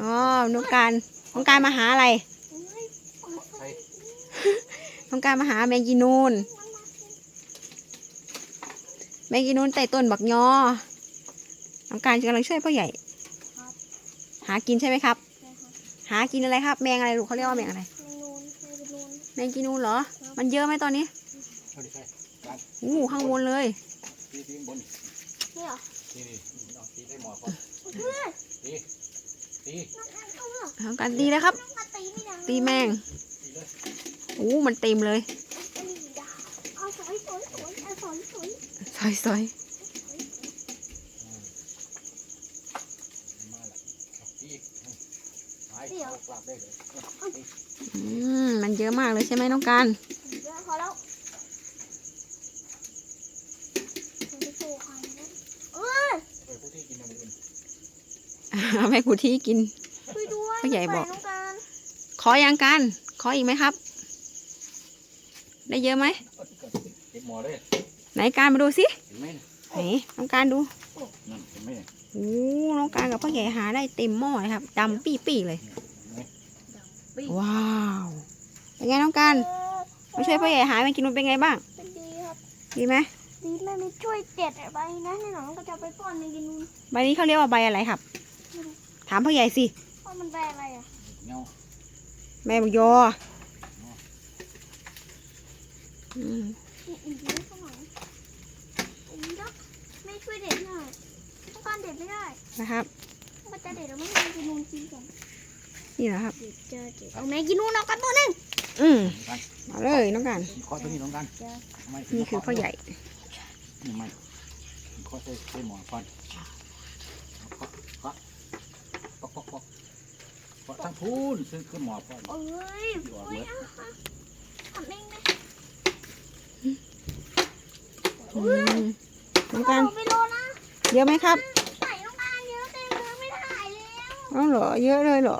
อ๋อน้องการน้องการมาหาอะไรใครน้องการมาหาแมงกีนูนแมงกีนูนใต้ต้นบักยอน้องการกำลังช่วยพ่อใหญ่ หากินใช่ไหมครับ หากินอะไรครับ แมงอะไรลูกเขาเรียกว่าแมงอะไร แมงกีนูนเหรอ มันเยอะไหมตอนนี้เอาดิใครการอู้ข้างบนเลยตีตีข้างบนนี่เหรอ ตีดิเอาตีได้หมอก่อนตีตีน้องการตีเลยครับมาตีไม่ได้ตีแมงตีเลยอู้มันเต็มเลยเอาสวยสวยสวยเอาสวยสวยซอยซอยมาละเอาตีหายเอากลับได้เลยเอาตีอืมมันเยอะมากเลยใช่ไหมน้องการเดี๋ยวพอแล้วมันจะโชว์ใครนะเอ้ย ไปผู้ที่กินอย่างอื่น เอาไปกูที่กิน ช่วยด้วยผู้ใหญ่บอก ไปน้องการขอยังกัน ขออีกไหมครับ ได้เยอะไหม เก็บหมอเลยไหนการมาดูสิเห็นไหมไหนน้องการดู นั่นเห็นไหมโอ้น้องการกับพ่อใหญ่หาได้เต็มหม้อเลยครับดำปี้ปี้เลย ว้าวเป็นไงน้องการมาช่วยพ่อใหญ่หาแมงกินนูนเป็นไงบ้าง เป็นดีครับ ดีไหมดีแม่ไม่ช่วยเด็ดใบนะในหนังก็จะไปป้อนในกินนูนใบนี้เขาเรียกว่าใบอะไรครับ ถามพ่อใหญ่สิว่ามันใบอะไรอะเงาแม่บอกยออืมอีกอีกนิดข้างหลังอีกนิดนะไม่ช่วยเด็ดหน่อยต้องการเด็ดไม่ได้นะครับ มันจะเด็ดแล้วไม่ให้กินนูนกินก่อนนี่เหรอครับ เด็ดเจอเด็ดเอาแม่กินนูนเอากันตัวหนึงอืมกันเอาเลยน้องการเคาะตัวนี้น้องกันทำไมนี่คือพ่อใหญ่ นี่ไม่เคาะใส่ใส่หมอก่อนเคาะเคาะเคาะเคาะเคาะเคาะ ทั้งพูนซึ่งคือหมอก่อนเอ้ยที่ออกเฮ้ยเลือดอะอะทำเองไหมอืมน้องการเอาไปโลนะเยอะไหมครับใส่ลงมาเยอะเต็มเลยไม่ถ่ายแล้วอ๋อเหรอเยอะเลยเหรอ